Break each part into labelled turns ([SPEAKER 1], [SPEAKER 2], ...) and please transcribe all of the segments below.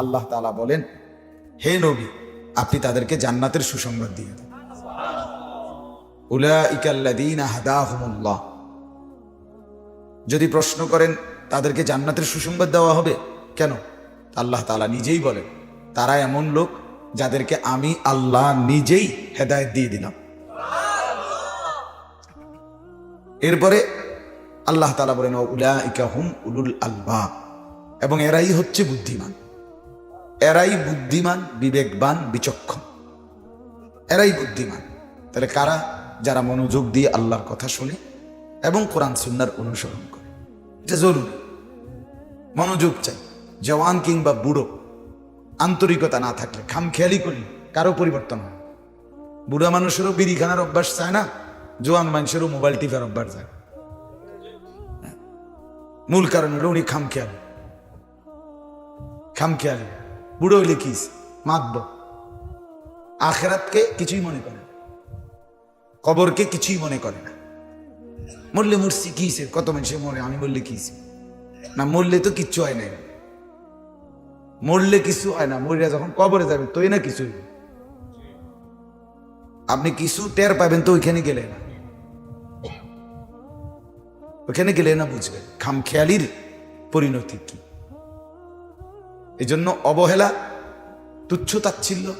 [SPEAKER 1] আল্লাহ তালা বলেন, হে নবী, আপনি তাদেরকে জান্নাতের সুসংবাদ দিয়ে দেন। হাদাহুমুল্লাহ। যদি প্রশ্ন করেন, তাদেরকে জান্নাতের সুসংবাদ দেওয়া হবে? কেন? আল্লাহ তাআলা নিজেই বলেন, তারা এমন লোক যাদেরকে আমি আল্লাহ নিজেই হেদায়ত দিয়ে দিলাম। এরপরে আল্লাহ তালা বলেন উলাইকা হুম উলুল আলবাব। এবং এরাই হচ্ছে বুদ্ধিমান। এরাই বুদ্ধিমান, বিবেকবান, বিচক্ষণ। এরাই বুদ্ধিমান। তাহলে কারা যারা মনোযোগ দিয়ে আল্লাহর কথা শুনে এবং কোরআন সুন্নার অনুসরণ করে? এটা জরুরি। মনোযোগ চাই। জওয়ান কিংবা বুড়ো, আন্তরিকতা না থাকলে, খামখেয়ালি করলে কারও পরিবর্তন হয় বুড়া মানুষেরও বিড়ি খানার অভ্যাস চায় না, জোয়ান মানুষেরও মোবাইল টিপার অভ্যাস যায় মূল কারণ হলো উনি খামখেয়ালি। খামখেয়ালি। বুড়ো হইলে কিস মাতব। আখেরাতকে কিছুই মনে করে না। কবরকে কিছুই মনে করে না। মরলে মরছি কিসে কত মানুষে মরে, আমি বললে কিসে না, মরলে তো কিচ্ছু হয় নাই। মরলে কিছু হয় না। মরিয়া যখন কবরে যাবে, তোই না কিছু আপনি কিছু টের পাবেন তো ওইখানে গেলে না। ওখানে গেলে না বুঝবেন। খামখেয়ালির পরিণতি কি? এই জন্য অবহেলা, তুচ্ছ তাচ্ছিল্য,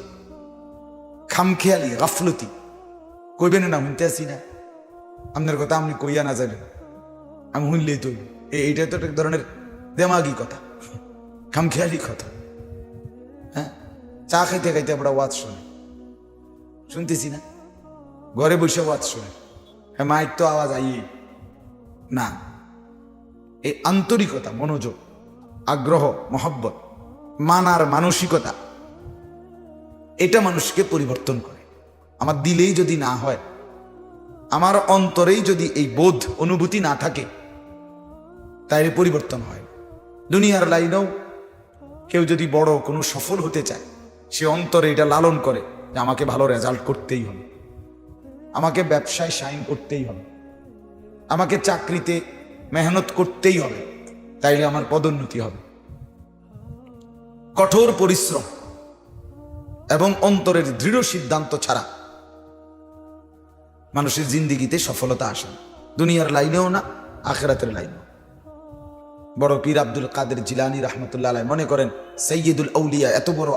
[SPEAKER 1] খামখেয়ালি, গাফলতি। কইবেন না, শুনতে আসি না। আপনার কথা আপনি কইয়া না যাবেন। আমি শুনলেই তো এইটা তো এক ধরনের দেমাগি কথা। খামখেয়ালি কথা। হ্যাঁ? চা খাইতে খাইতে আমরা ওয়াজ শুনি। শুনতেছি না? ঘরে বসে ওয়াজ শুনে। হ্যাঁ মায়ের তো আওয়াজ আই না। এই আন্তরিকতা, মনোযোগ, আগ্রহ, মহব্বত। মানার মানসিকতা, এটা মানুষকে পরিবর্তন করে। আমার দিলেই যদি না হয়, আমার অন্তরেই যদি এই বোধ, অনুভূতি না থাকে, তাইলে পরিবর্তন হয়। দুনিয়ার লাইনেও কেউ যদি বড় কোনো সফল হতে চায়, সে অন্তরে এটা লালন করে যে আমাকে ভালো রেজাল্ট করতেই হবে। আমাকে ব্যবসায় সাইন করতেই হবে। আমাকে চাকরিতে মেহনত করতেই হবে। তাইলে আমার পদোন্নতি হবে। কঠোর পরিশ্রম এবং অন্তরের দৃঢ় সিদ্ধান্ত ছাড়া মানুষের জিন্দিগিতে সফলতা আসে না। দুনিয়ার লাইনেও না, আখেরাতের লাইনেও। বড় পীর আব্দুল কাদের জিলানি রহমতুল্লাহ আলাই মনে করেন সৈয়দুল আউলিয়া এত বড়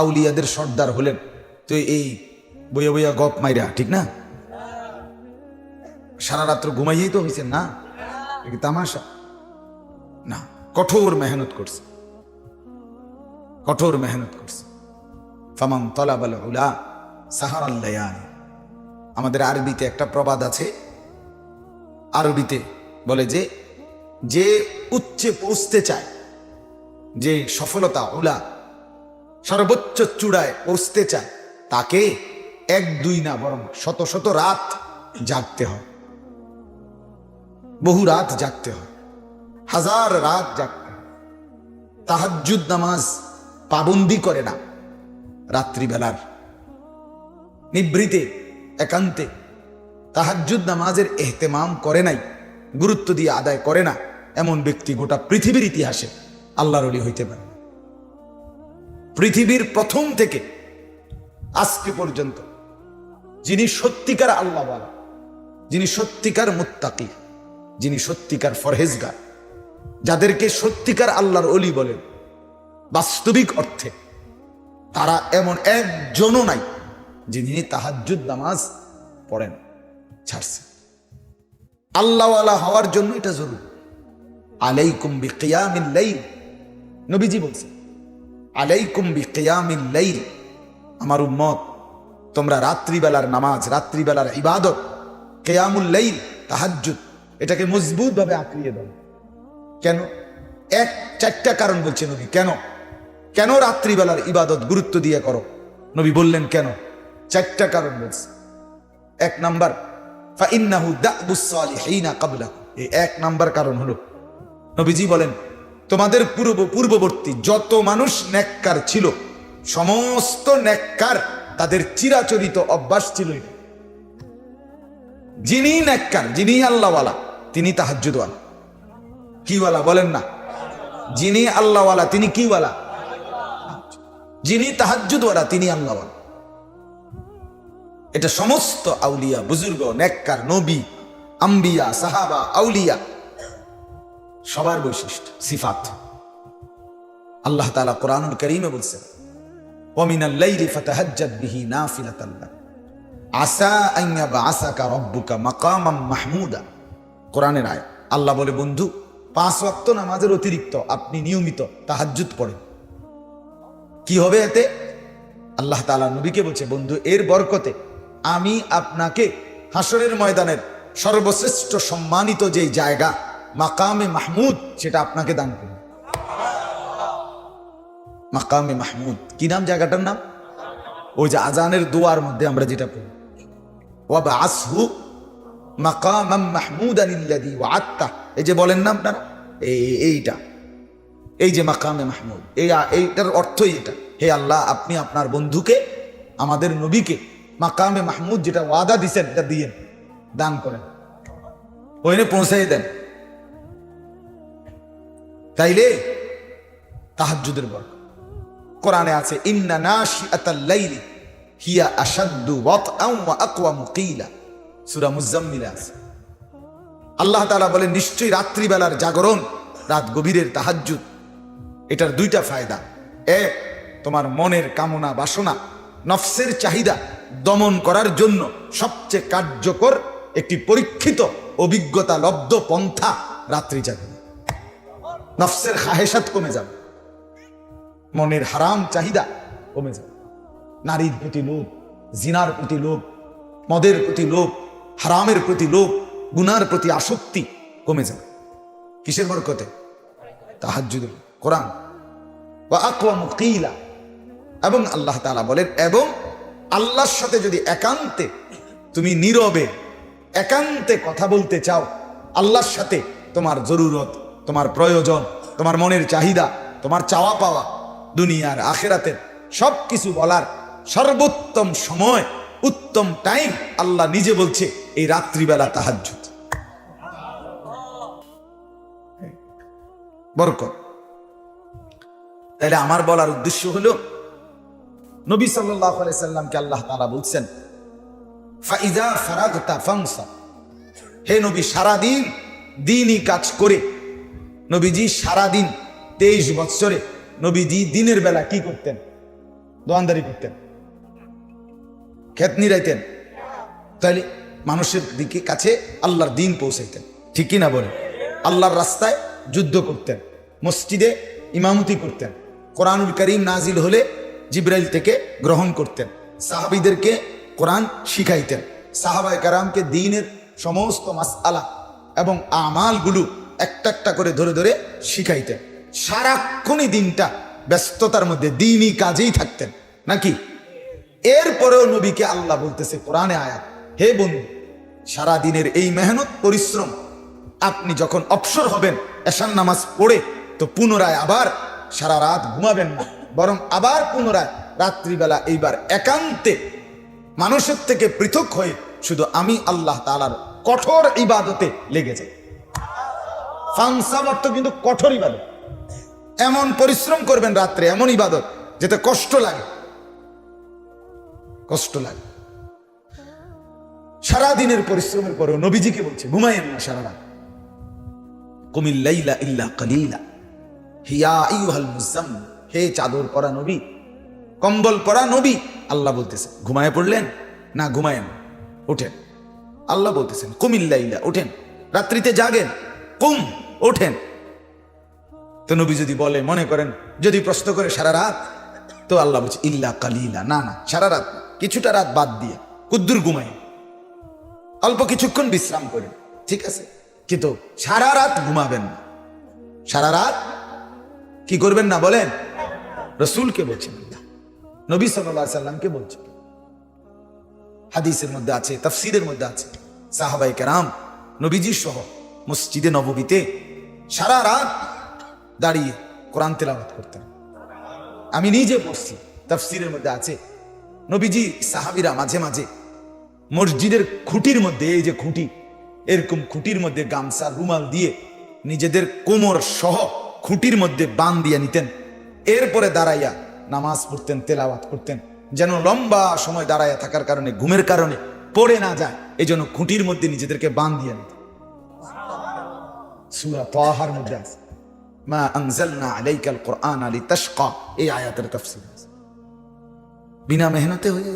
[SPEAKER 1] আউলিয়াদের সর্দার হলেন। তো এই বইয়া বইয়া গপ মাইরা, ঠিক না? সারা রাত্র ঘুমাইয়েই তো হয়েছেন না? তামাশা? না, কঠোর মেহনত করছে। কঠোর মেহনত করছে। ফামাম তলাবাল উলা সাহারাল্লায়ান আমাদের আরবিতে একটা প্রবাদ আছে। আরবিতে বলে যে যে উচ্চে পৌঁছতে চায়, যে সফলতা উলা সর্বোচ্চ চূড়ায় পৌঁছতে চায়, তাকে এক, দুই না বরং শত শত রাত জাগতে হয়। বহু রাত জাগতে হয়। হাজার রাত জাগতে হয়। তাহাজ্জুদ নামাজ পাবন্দি করে না। রাত্রিবেলার নিবৃতে, একান্তে তাহাজ্জুদ নামাজের এহতেমাম করে নাই, গুরুত্ব দিয়ে আদায় করে না এমন ব্যক্তি গোটা পৃথিবীর ইতিহাসে আল্লাহর অলি হইতে পারে। পৃথিবীর প্রথম থেকে আজকে পর্যন্ত যিনি সত্যিকার আল্লাহ যিনি সত্যিকার মুত্তাকি, যিনি সত্যিকার ফরহেজগার, যাদেরকে সত্যিকার আল্লাহর অলি বলেন বাস্তবিক অর্থে। তারা এমন একজনও নাই, যিনি তাহাজ্জুদ নামাজ পড়েন ছাড়ছে আল্লাহওয়ালা হওয়ার জন্য এটা জরুরি। আলাইকুম বিকিয়ামিল লাইল, নবীজি বলছে আলাইকুম বিকিয়ামিল লাইল, আমার উম্মত, তোমরা রাত্রিবেলার নামাজ, রাত্রিবেলার ইবাদত, কেয়ামুল লাইল, তাহাজ্জুদ, এটাকে মজবুত ভাবে আঁকড়িয়ে দাও। কেন? এক চারটা কারণ বলছে নবী, কেন? কেন রাত্রিবেলার ইবাদত গুরুত্ব দিয়ে করো? নবী বললেন, কেন? চারটা কারণ বলছে। এক নাম্বার এক নাম্বার কারণ হলো, নবীজি বলেন, তোমাদের পূর্ব, পূর্ববর্তী যত মানুষ নেককার ছিল, সমস্ত নেককার তাদের চিরাচরিত অভ্যাস ছিল যিনি নেককার যিনি আল্লাহওয়ালা, তিনি তাহাজ্জুদওয়ালা। কিওয়ালা বলেন না। যিনি আল্লাহওয়ালা, তিনি কিওয়ালা। যিনি তাহাজ্জুদওয়ালা তিনি আল্লাহ এটা সমস্ত আউলিয়া, বুজুর্গ, নেককার, নবী, আম্বিয়া, সাহাবা, আউলিয়া, সবার বৈশিষ্ট্য, সিফাত। আল্লাহ তাআলা কোরআনুল করিমে বলছেন মাহমুদা। কোরআনের আল্লাহ বলে, বন্ধু, পাঁচ ওয়াক্ত নামাজের অতিরিক্ত আপনি নিয়মিত তাহাজ্জুদ পড়েন। কি হবে এতে? আল্লাহ তাআলা নবীকে বলছে, বন্ধু, এর বরকতে আমি আপনাকে হাসরের ময়দানের সর্বশ্রেষ্ঠ সম্মানিত যে জায়গা, মাকামে মাহমুদ, সেটা আপনাকে দান করব। মাকামে মাহমুদ। কি নাম জায়গাটার নাম? ওই যে আজানের দোয়ার মধ্যে আমরা যেটা পড়ি। ওয়াবা আসহু মাকামাম মাহমুদান ইল্লাযী ওয়া'আদতা। এই যে বলেন না আপনারা? এই, এইটা। এই যে মাকামে মাহমুদ, এই এইটার অর্থই এটা। হে আল্লাহ, আপনি আপনার বন্ধুকে, আমাদের নবীকে মাকামে মাহমুদ যেটা ওয়াদা দিছেন, এটা দিয়ে দান করেন। ওইনে পৌঁছাই দেন। তাইলে তাহাজ্জুদের বরকত। কোরআনে আছে, ইন্না নাশিআতাল লাইলি হিয়া আশাদ্দু ওয়াতআন ওয়া আকওয়ামু কিলা সূরা আছে। আল্লাহ তাআলা বলেন, নিশ্চয়ই রাত্রিবেলার জাগরণ, রাত গভীরের তাহাজ্জুদ। এটার দুইটা ফায়দা। এক, তোমার মনের কামনা, বাসনা, নফসের চাহিদা দমন করার জন্য সবচেয়ে কার্যকর একটি পরীক্ষিত, অভিজ্ঞতা লব্ধ পন্থা রাত্রি যাবে নফসের খাহেসাত কমে যাবে। মনের হারাম চাহিদা কমে যাবে। নারীর প্রতি লোভ, জিনার প্রতি লোভ, মদের প্রতি লোভ, হারামের প্রতি লোভ, গুনার প্রতি আসক্তি কমে যাবে। কিসের বরকতে? তাহাজ্জুদের। কোরআন। বা কিলা। এবং আল্লাহ তাআলা বলেন, এবং আল্লাহর সাথে যদি একান্তে তুমি নীরবে, একান্তে কথা বলতে চাও, আল্লাহর সাথে তোমার জরুরত, তোমার প্রয়োজন, তোমার মনের চাহিদা, তোমার চাওয়া পাওয়া, দুনিয়ার আখেরাতের সব কিছু বলার সর্বোত্তম সময়, উত্তম টাইম আল্লাহ নিজে বলছে, এই রাত্রিবেলা তাহাজ্জুদ। বরকত। তাহলে আমার বলার উদ্দেশ্য হলো, নবী সাল্লাহ সাল্লামকে আল্লাহ তাআলা বলছেন, ফাইজা হে নবী, সারাদিন দিনই কাজ করে। নবীজি, সারাদিন তেইশ বৎসরে নবীজি দিনের বেলা কি করতেন? দোয়ানদারি করতেন। ক্ষেত নিরাইতেন তাহলে মানুষের দিকে কাছে আল্লাহর দিন পৌঁছাইতেন। ঠিক কিনা বলে আল্লাহর রাস্তায় যুদ্ধ করতেন। মসজিদে ইমামতি করতেন। কোরআনুল করিম নাজিল হলে জিব্রাইল থেকে গ্রহণ করতেন। সাহাবিদেরকে কোরআন শিখাইতেন। সাহাবায় কারামকে দিনের সমস্ত মাসআলা এবং আমালগুলো একটা একটা করে ধরে ধরে শিখাইতেন। সারাক্ষণই দিনটা ব্যস্ততার মধ্যে দিনই কাজেই থাকতেন। নাকি? এরপরেও নবীকে আল্লাহ বলতেছে, কোরআনে আয়াত, হে বন্ধু সারা দিনের এই মেহনত, পরিশ্রম, আপনি যখন অবসর হবেন এশান নামাজ পড়ে, তো পুনরায় আবার সারা রাত ঘুমাবেন না। বরং আবার পুনরায় রাত্রিবেলা এইবার একান্তে মানুষের থেকে পৃথক হয়ে শুধু আমি আল্লাহ তালার কঠোর ইবাদতে লেগে যাই। ফাংসাম অর্থ কিন্তু কঠোর ইবাদত। এমন পরিশ্রম করবেন রাত্রে, এমন ইবাদত যেতে কষ্ট লাগে। কষ্ট লাগে। সারাদিনের পরিশ্রমের পরেও নবীজিকে বলছে ঘুমাইয়েন না সারা রাত। কুমিল্লাইলা ইল্লা কালিলা। হিয়া আইয়ুহাল মুজাম্মিল হে চাদর পরা নবী, কম্বল পরা নবী, আল্লাহ বলতেছে ঘুমায় পড়লেন? না ঘুমায়েন ওঠেন। আল্লাহ বলতেছেন কুমিল্লাইলা ওঠেন। রাত্রিতে জাগেন, কুম, ওঠেন। তো নবী যদি বলে, মনে করেন, যদি প্রশ্ন করে সারা রাত, তো আল্লাহ বলছে, ইল্লা কালিলা, না না, সারা রাত কিছুটা রাত বাদ দিয়ে, কুদ্দুর ঘুমাই অল্প কিছুক্ষণ বিশ্রাম করেন, ঠিক আছে? কিন্তু সারা রাত ঘুমাবেন না। সারা রাত কি করবেন না বলেন? রসুলকে বলছেন। নবী সাল্লামকে বলছেন। হাদিসের মধ্যে আছে, তাফসিরের মধ্যে আছে। সাহাবাই কেরাম, নবীজি সহ মসজিদে নববীতে সারা রাত দাঁড়িয়ে কোরআন তেলাওয়াত করতেন। আমি নিজে পড়ছি, তাফসিরের মধ্যে আছে। নবীজি, সাহাবিরা মাঝে মাঝে মসজিদের খুঁটির মধ্যে, এই যে খুঁটি, এরকম খুঁটির মধ্যে গামছা, রুমাল দিয়ে নিজেদের কোমর সহ খুঁটির মধ্যে বান দিয়ে নিতেন। এরপরে দাঁড়াইয়া নামাজ পড়তেন, তেলাওয়াত করতেন। যেন লম্বা সময় দাঁড়াইয়া থাকার কারণে, ঘুমের কারণে পড়ে না যায় এই জন্য খুঁটির মধ্যে নিজেদেরকে বান দিয়ে নিত সুরা তাহার মধ্যে আছে, মা আনজালনা আলাইকাল এই আয়াতের বিনা মেহনতে হয়ে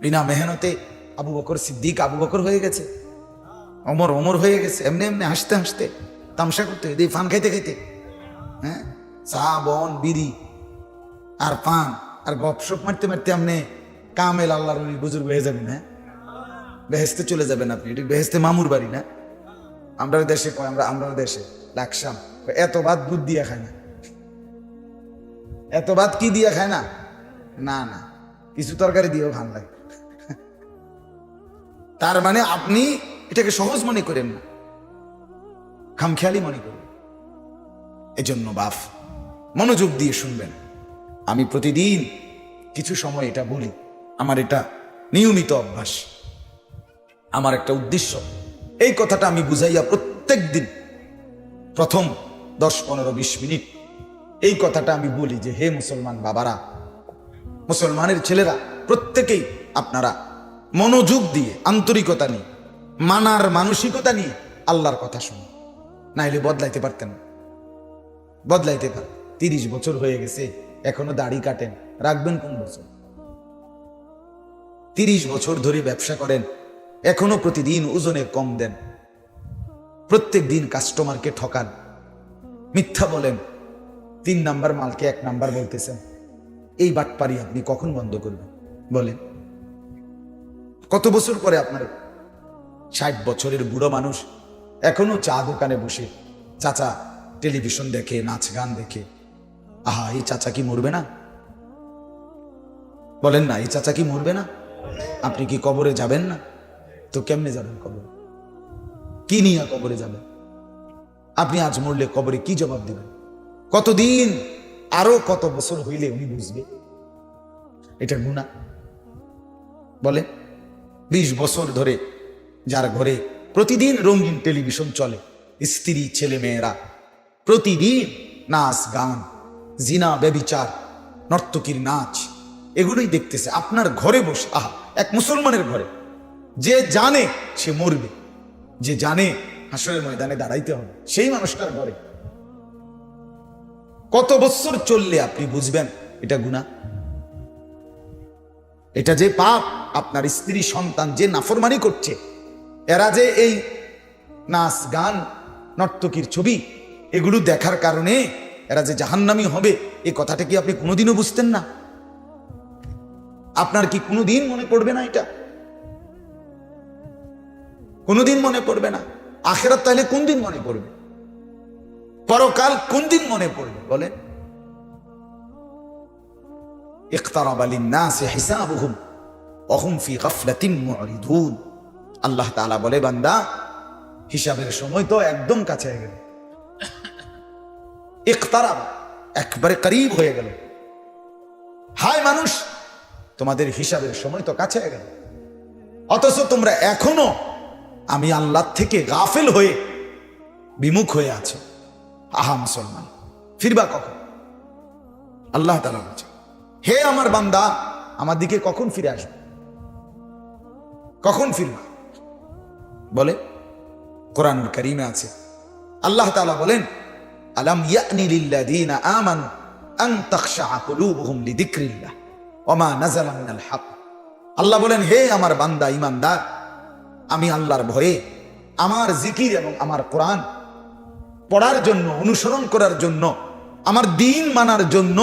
[SPEAKER 1] বিনা মেহনতে আবু বকর সিদ্দিক আবু বকর হয়ে গেছে। অমর অমর হয়ে গেছে। এমনি এমনি হাসতে হাসতে তামসা করতে, দিয়ে ফান খাইতে খাইতে হ্যাঁ? চা, বন, বিড়ি, আর পান আর গপসপ মারতে মারতে আপনি কামেল আল্লাহর বুজুর্গ হয়ে যাবেন হ্যাঁ? বেহেস্তে চলে যাবেন আপনি, এটি বেহেস্তে মামুর বাড়ি না? আমরা দেশে কয়, আমরা আমরা দেশে, লাকসাম। এত ভাত দুধ দিয়ে খায় না। এত ভাত কি দিয়ে খায় না? না না, কিছু তরকারি দিয়েও ভালো লাগে। তার মানে আপনি এটাকে সহজ মনে করেন না। খামখেয়ালি মনে করেন এজন্য বাফ, মনোযোগ দিয়ে শুনবেন। আমি প্রতিদিন কিছু সময় এটা বলি। আমার এটা নিয়মিত অভ্যাস। আমার একটা উদ্দেশ্য। এই কথাটা আমি বুঝাইয়া প্রত্যেক দিন, প্রথম দশ, পনেরো, বিশ মিনিট, এই কথাটা আমি বলি যে, হে মুসলমান বাবারা, মুসলমানের ছেলেরা, প্রত্যেকেই আপনারা মনোযোগ দিয়ে, আন্তরিকতা নিয়ে, মানার মানসিকতা নিয়ে আল্লাহর কথা শুনুন। নাইলে বদলাইতে পারতেন বদলাইতে পার তিরিশ বছর হয়ে গেছে, এখনও দাড়ি কাটেন, রাখবেন কোন বছর? তিরিশ বছর ধরে ব্যবসা করেন, এখনও প্রতিদিন ওজনে কম দেন। প্রত্যেক দিন কাস্টমারকে ঠকান। মিথ্যা বলেন। তিন নাম্বার মালকে এক নাম্বার বলতেছেন। এই বাটপারি আপনি কখন বন্ধ করবেন? বলেন। কত বছর পরে আপনার ষাট বছরের বুড়ো মানুষ এখনও চা দোকানে বসে। চাচা, টেলিভিশন দেখে, নাচ গান দেখে। আহা, এই চাচা কি মরবে না? বলেন না, এই চাচা কি মরবে না? আপনি কি কবরে যাবেন না? তো কেমনে যাবেন কবরে? কি নিয়ে কবরে যাবেন? আপনি আজ মরলে কবরে কি জবাব দেবেন? কতদিন, আরও কত বছর হইলে উনি বুঝবে? এটা গুণা বলে বিশ বছর ধরে যার ঘরে প্রতিদিন রঙিন টেলিভিশন চলে, স্ত্রী, ছেলে, মেয়েরা। প্রতিদিন নাচ, গান, জিনা বেবিচার নর্তকীর নাচ, এগুলোই দেখতেছে। আপনার ঘরে বসে, আহা, এক মুসলমানের ঘরে। যে জানে, সে মরবে। যে জানে, হাসরের ময়দানে দাঁড়াইতে হবে। সেই মানুষটার ঘরে। কত বছর চললে আপনি বুঝবেন এটা গুণা এটা যে পাপ, আপনার স্ত্রী, সন্তান যে নাফরমানি করছে এরা যে এই নাচ গান নর্তকীর ছবি এগুলো দেখার কারণে এরা যে জাহান্নামি হবে এই কথাটা কি আপনি কোনোদিনও বুঝতেন না আপনার কি কোনোদিন মনে পড়বে না এটা কোনোদিন মনে পড়বে না আখেরাত তাহলে কোন দিন মনে পড়বে পরকাল কোন দিন মনে পড়বে বলে اقترب للناس حسابهم وهم في غفلة معرضون আল্লাহ তাআলা বলে, বান্দা, হিসাবের সময় তো একদম কাছে হয়ে গেল। ইকতারাব একবারে করিব হয়ে গেল। হায় মানুষ, তোমাদের হিসাবের সময় তো কাছে হয়ে গেল। অথচ তোমরা এখনও আমি আল্লাহ থেকে গাফেল হয়ে বিমুখ হয়ে আছো। আহা মুসলমান, ফিরবা কখন? আল্লাহ তালা বলছে, হে আমার বান্দা, আমার দিকে কখন ফিরে আসবে? কখন ফিরবা? বলে? কোরআনুল করিমে আছে। আল্লাহ তাআলা বলেন, আলাম ইয়ানি লিল্লাযীনা আমানু আন কুলুবুহুম লিযিকরিল্লাহ ওয়া নাযালা মিনাল হক। আল্লাহ বলেন, হে আমার বান্দা, ঈমানদার, আমি আল্লাহর ভয়ে আমার জিকির এবং আমার কোরআন পড়ার জন্য, অনুসরণ করার জন্য, আমার দিন মানার জন্য,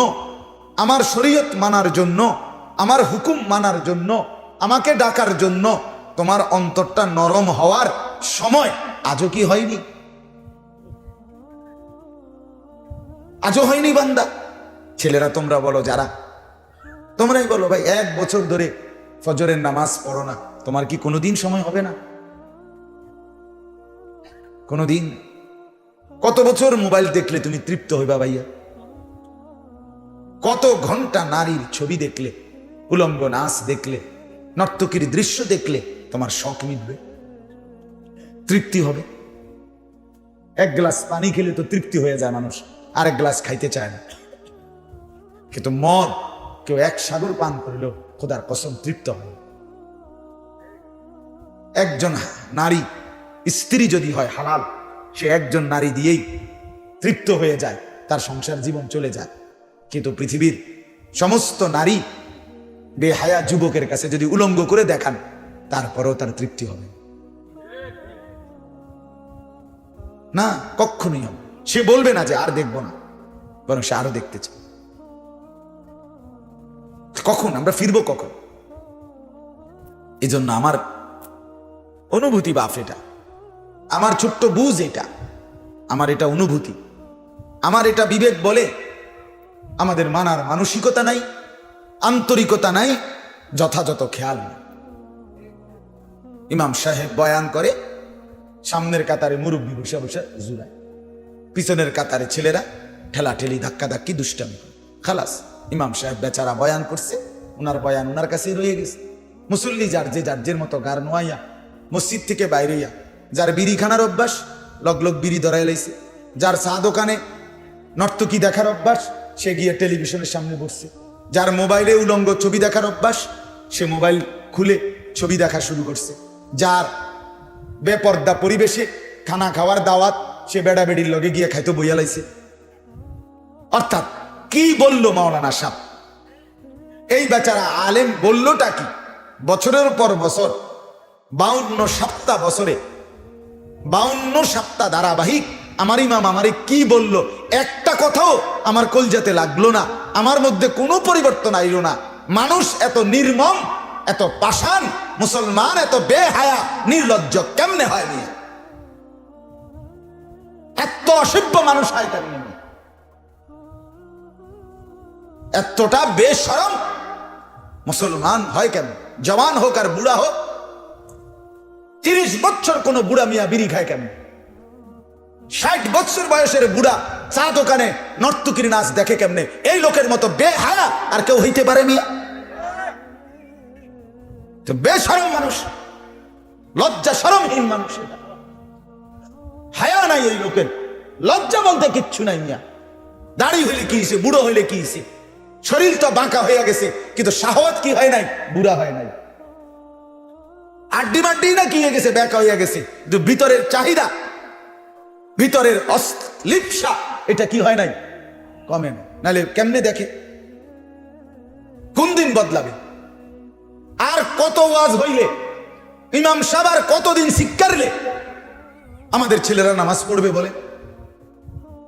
[SPEAKER 1] আমার শরীয়ত মানার জন্য, আমার হুকুম মানার জন্য, আমাকে ডাকার জন্য তোমার অন্তরটা নরম হওয়ার সময় আজও কি হয়নি? আজও হয়নি বান্দা। ছেলেরা তোমরা বলো, যারা? তোমরাই বলো ভাই, এক বছর ধরে ফজরের নামাজ পড়ো না, তোমার কি কোনোদিন সময় হবে না? কোনোদিন? কত বছর মোবাইল দেখলে তুমি তৃপ্ত হইবা ভাইয়া? কত ঘণ্টা নারীর ছবি দেখলে, উলঙ্গ নাচ দেখলে, নর্তকীর দৃশ্য দেখলে তোমার শখ মিটবে। তৃপ্তি হবে। এক গ্লাস পানি খেলে তো তৃপ্তি হয়ে যায় মানুষ, আরেক গ্লাস খাইতে চায় না। কিন্তু মদ, কেউ এক সাগর পান করিল খোদার কসম তৃপ্ত না। একজন নারী, স্ত্রী যদি হয় হালাল, সে একজন নারী দিয়েই তৃপ্ত হয়ে যায়, তার সংসার জীবন চলে যায়। কিন্তু পৃথিবীর সমস্ত নারী বেহায়া যুবকের কাছে যদি উলঙ্গ করে দেখান তারপরেও তার তৃপ্তি হবে। না, কখনোই হবে সে বলবে না যে আর দেখব না, বরং সে আরও দেখতে চায়। কখন? আমরা ফিরবো কখন? এই জন্য আমার অনুভূতি বাফ এটা। আমার ছোট্ট বুঝ এটা। আমার এটা অনুভূতি। আমার এটা বিবেক বলে। আমাদের মানার মানসিকতা নাই, আন্তরিকতা নাই, যথাযথ খেয়াল নেই। ইমাম সাহেব বয়ান করে, সামনের কাতারে মুরব্বী বসে বসে জুড়ায়। পিছনের কাতারে ছেলেরা ঠেলা ঠেলি ধাক্কা ধাক্কি দুষ্টামি খালাস, ইমাম সাহেব বেচারা বয়ান করছে ওনার বয়ান ওনার কাছেই রয়ে গেছে। মুসল্লি যার যে যার যের মতো গার নোয়াইয়া, মসজিদ থেকে বাইরে ইয়া যার বিড়ি খানার অভ্যাস, লগ লগ বিড়ি ধরাই লাইছে। যার চা দোকানে নর্তকী দেখার অভ্যাস, সে গিয়ে টেলিভিশনের সামনে বসছে। যার মোবাইলে উলঙ্গ ছবি দেখার অভ্যাস, সে মোবাইল খুলে ছবি দেখা শুরু করছে। যার বেপর্দা পরিবেশে খানা খাওয়ার দাওয়াত সে বেড়া বেড়ির লগে গিয়ে খাইতে বইয়া লাইছে। অর্থাৎ কি বলল মাওলানা সাহ? এই বেচারা আলেম বললটা কি? বছরের পর বছর, বাউন্ন সপ্তাহ বছরে, বাউন্ন সপ্তাহ ধারাবাহিক আমার ইমাম আমারে কি বলল? একটা কথাও আমার কলজাতে লাগল না। আমার মধ্যে কোনো পরিবর্তন আইলো না। মানুষ এত নির্মম এত পাষাণ, মুসলমান, এত বেহায়া, নির্লজ্জ কেমনে হয়নি এত অসভ্য মানুষ হয় কেমনে এতটা বেসরম মুসলমান হয় কেন জওয়ান হোক আর বুড়া হোক, তিরিশ বছর কোনো বুড়া মিয়া বিড়ি খায় কেমন? ষাট বছর বয়সের বুড়া চা দোকানে নর্তকির নাচ দেখে কেমনে? এই লোকের মতো বেহায়া আর কেউ হইতে পারে মিয়া? তো বেসরম মানুষ লজ্জা সরমহীন। হায়া নাই এই লোকের। লজ্জা বলতে কিচ্ছু নাই মিয়া। দাড়ি হইলে কি হয়েছে বুড়ো হইলে কি শরীর তো বাঁকা হয়ে গেছে, কিন্তু সাহত কি হয় নাই? বুড়া হয় নাই। আড্ডি মাড্ডি না কি হয়ে গেছে ব্যাকা হয়ে গেছে? কিন্তু ভিতরের চাহিদা, ভিতরের অস- এটা কি হয় নাই? কমে নাহলে কেমনে দেখে? কোন দিন বদলাবে? আর কত ওয়াজ হইলে? ইমাম সাবার কতদিন শিক্ষারলে আমাদের ছেলেরা নামাজ পড়বে বলে।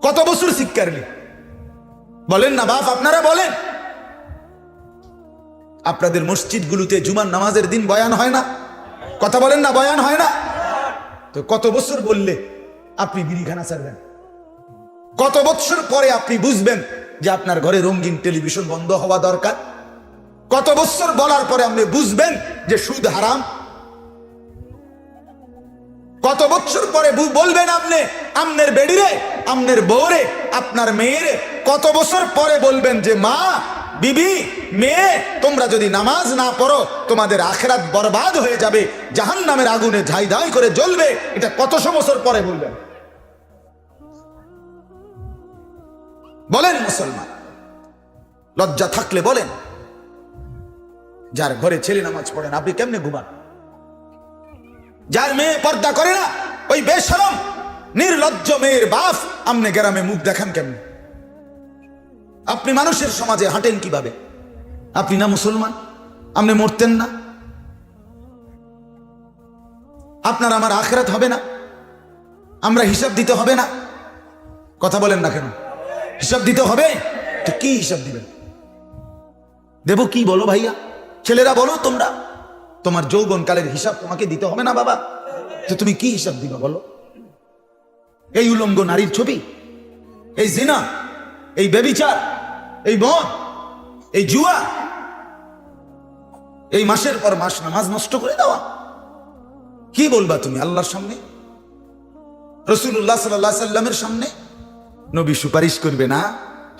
[SPEAKER 1] কত বছর শিক্ষারলে বলেন না বাপ, আপনারা বলেন। আপনাদের মসজিদগুলোতে জুমার নামাজের দিন বয়ান হয় না? কথা বলেন না, বয়ান হয় না? তো কত বছর বললে আপনি বিড়িখানা ছাড়বেন? কত বছর পরে আপনি বুঝবেন যে আপনার ঘরে রঙিন টেলিভিশন বন্ধ হওয়া দরকার? কত বছর বলার পরে আপনি বুঝবেন যে সুদ হারাম। কত বছর পরে বলবেন আপনি, আমনের বেডিরে, আমনের বউরে, আপনার মেয়েরে। কত বছর পরে বলবেন যে, মা, বিবি, মেয়ে, তোমরা যদি নামাজ না পড়ো, তোমাদের আখেরাত বরবাদ হয়ে যাবে। জাহান নামের আগুনে ঝাই ধাই করে জ্বলবে। এটা কতশো বছর পরে বলবেন? বলেন মুসলমান। লজ্জা থাকলে বলেন। যার ঘরে ছেলে নামাজ পড়েন আপনি কেমনে ঘুমান? যার মেয়ে পর্দা করে না, ওই বেশরম, নির্লজ্জ মেয়ের বাপ আপনি গ্রামে মুখ দেখান কেমন? আপনি মানুষের সমাজে হাঁটেন কীভাবে? আপনি না মুসলমান? আপনি মরতেন না? আপনার আমার আখরাত হবে না? আমরা হিসাব দিতে হবে না? কথা বলেন না কেন? হিসাব দিতে হবে? তো কি হিসাব দিবেন? দেব কি বলো ভাইয়া? ছেলেরা বলো তোমরা, তোমার যৌবনকালের হিসাব তোমাকে দিতে হবে না বাবা? তো তুমি কি হিসাব দিবা বলো? এই উলঙ্গ নারীর ছবি, এই জিনা, এই বেবিচার এই মদ, এই জুয়া, এই মাসের পর মাস নামাজ নষ্ট করে দেওয়া। কি বলবা তুমি আল্লাহর সামনে? রসুল্লাহ সাল্লাহ সাল্লামের সামনে? নবী সুপারিশ করবে না?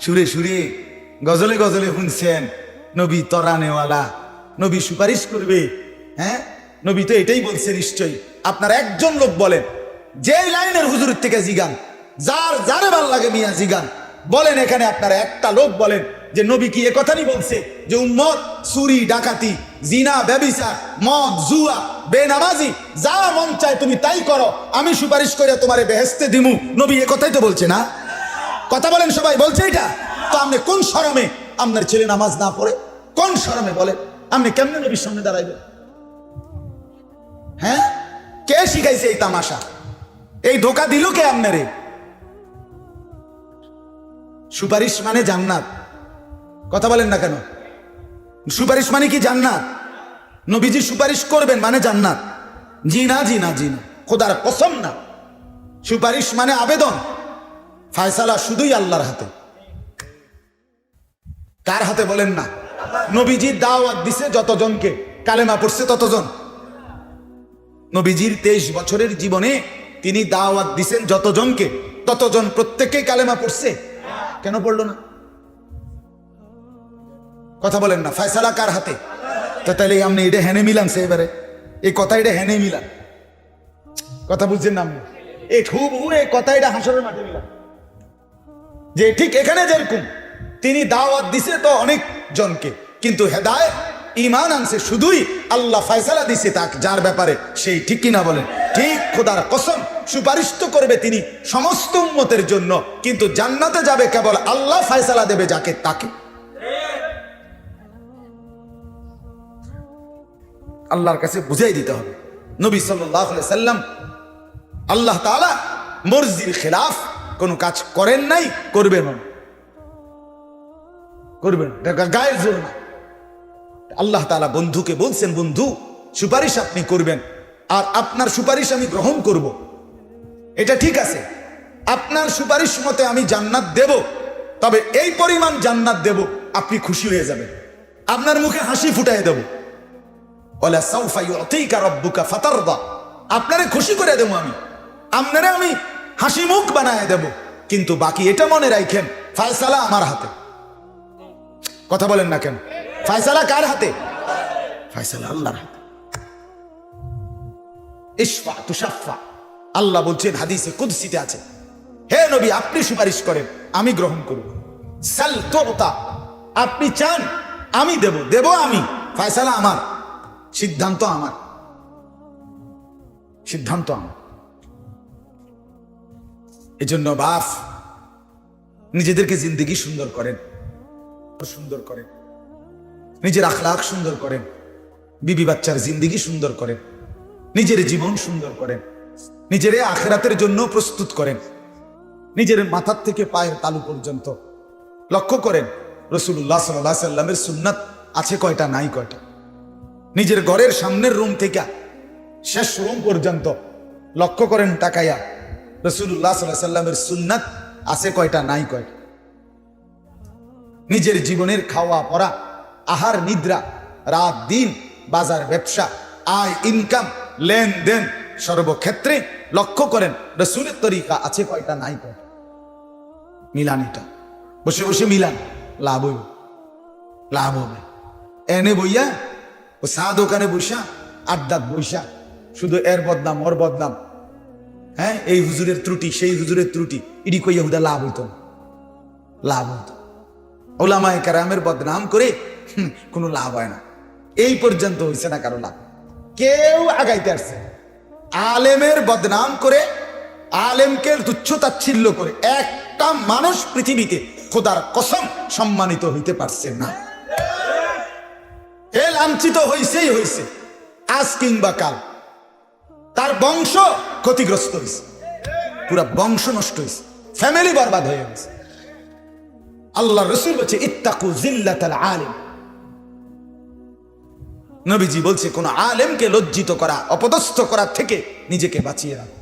[SPEAKER 1] সুরে সুরে গজলে গজলে শুনছেন, নবী তরানেওয়ালা নবী সুপারিশ করবে। হ্যাঁ? নবী তো এটাই বলছে নিশ্চয়ই। আপনার একজন লোক বলেন যে লাইনের হুজুরের থেকে জিগান, যার যারে ভালো লাগে মিয়া জিগান, বলেন এখানে আপনারা একটা লোক বলেন, যে নবী কি এ বলছে? যে উম্মত, চুরি, ডাকাতি, জিনা, ব্যবিচার, মদ, জুয়া, বেনামাজি, যা মন চায় তুমি তাই করো, আমি সুপারিশ করে তোমারে বেহেস্তে দিমু। নবী এ কথাই তো বলছে না? কথা বলেন সবাই, বলছে এটা তো আপনি কোন শরমে আপনার ছেলে নামাজ না পড়ে? কোন শরমে বলে আপনি কেমনে নবীর সামনে দাঁড়াইবেন? হ্যাঁ? কে শিখাইছে এই তামাশা? এই ধোকা দিল কে আপনারে? সুপারিশ মানে জান্নাত। কথা বলেন না কেন? সুপারিশ মানে কি জান্নাত? নবীজি সুপারিশ করবেন মানে জান্নাত। জি না জি না জি না খোদার কসম না। সুপারিশ মানে আবেদন। ফায়সালা শুধুই আল্লাহর হাতে। কার হাতে বলেন না? নবীজি দাওয়াত দিছে যতজনকে, কালেমা পড়ছে ততজন। নবীজির তেইশ বছরের জীবনে তিনি দাওয়াত দিছেন যতজনকে, ততজন প্রত্যেকেই কালেমা পড়ছে। কেন পড়ল না? কথা বলেন না, ফয়সালা কার হাতে? তো তাহলে আপনি এটা হেনে মিলান সে এবারে। এই কথা এটা হেনে মিলান। কথা বুঝছেন না আপনি? এই খুব এই কথা এটা হাসরের মাঠে মিলান। যে ঠিক এখানে যেরকম তিনি দাওয়াত দিছে তো অনেক জনকে। কিন্তু হেদায় ইমান আনছে শুধুই আল্লাহ ফয়সালা দিছে তাকে, যার ব্যাপারে সেই ঠিক কিনা বলেন? ঠিক খোদার কসম সুপারিশ তো করবে তিনি সমস্ত উম্মতের জন্য, কিন্তু জান্নাতে যাবে কেবল আল্লাহ ফয়সালা দেবে যাকে তাকে। আল্লাহর কাছে বুঝাই দিতে হবে। নবী সাল্লাম আল্লাহ তাআলা মর্জির খেলাফ কোনো কাজ করেন নাই করবেন না। করবেন। গায়ের আল্লাহ তাআলা বন্ধুকে বলছেন, বন্ধু, সুপারিশ আপনি করবেন আর আপনার সুপারিশ আমি গ্রহণ করব। এটা ঠিক আছে। আপনার সুপারিশ মতে আমি জান্নাত দেব, তবে এই পরিমাণ জান্নাত দেব, আপনি খুশি হয়ে যাবেন। আপনার মুখে হাসি ফুটাই দেব। আপনারে খুশি করে দেবো আমি। আপনারে আমি হাসি মুখ বানায় দেব। কিন্তু বাকি এটা মনে রাখেন, ফায়সালা আমার হাতে। কথা বলেন না কেন? ফায়সালা কার হাতে? ফায়সালা আল্লাহর হাতে। ইশফা তুষাফা আল্লাহ বলছেন, হাদিসে, কুদসিতে আছে। হে নবী, আপনি সুপারিশ করেন, আমি গ্রহণ করব। সাল তোতা আপনি চান, আমি দেব দেব আমি। ফায়সালা আমার, সিদ্ধান্ত আমার। সিদ্ধান্ত আমার। এজন্য বাপ, নিজেদেরকে জিন্দগি সুন্দর করেন। সুন্দর করেন নিজের আখলাখ সুন্দর করেন বিবি বাচ্চার জিন্দগি সুন্দর করেন নিজের জীবন সুন্দর করেন নিজের আখেরাতের জন্য প্রস্তুত করেন নিজের মাথার থেকে পায়ের তালু পর্যন্ত। লক্ষ্য করেন রসুল্লাহ সাল্লাহ সাল্লামের সুন্নাত আছে কয়টা, নাই কয়টা। নিজের ঘরের সামনের রুম থেকে শেষ রুম পর্যন্ত লক্ষ্য করেন টাকাইয়া রসুল্লাহ সাল্লাহ সাল্লামের সুন্নাত আছে কয়টা, নাই কয়টা। নিজের জীবনের খাওয়া পড়া আহার নিদ্রা, রাত দিন, বাজার ব্যবসা, আয় ইনকাম লেনদেন সর্বক্ষেত্রে লক্ষ্য করেন, রসুলের তরিকা আছে কয়টা, নাই কয়টা? মিলান এটা। বসে বসে মিলান, লাভ হইব। লাভ হবে। এনে বইয়া, ও চা দোকানে বসা আড্ডাত বইসা, শুধু এর বদনাম, ওর বদনাম। হ্যাঁ এই হুজুরের ত্রুটি, সেই হুজুরের ত্রুটি, ইডি কইয়া হুদা লাভ হইত লাভ হইতো ওলামায় কারামের বদনাম করে কোনো লাভ হয় না। এই পর্যন্ত হয়েছে না কারও লাভ। কেউ আগাইতে আসছে আলেমের বদনাম করে, আলেমকে তুচ্ছ তাচ্ছিল্য করে, একটা মানুষ পৃথিবীতে খোদার কসম সম্মানিত হইতে পারছে না। এ লাঞ্ছিত হইছেই হইছে, আজ কিংবা কাল। তার বংশ ক্ষতিগ্রস্ত হয়েছে পুরা বংশ নষ্ট হয়েছে ফ্যামিলি বরবাদ হয়ে গেছে। আল্লাহ রসুল বলছে, ইত্তাকু জিল্লাতাল আলিম। নবীজি বলছে, কোন আলেমকে লজ্জিত করা, অপদস্থ করা থেকে নিজেকে বাঁচিয়ে রাখো।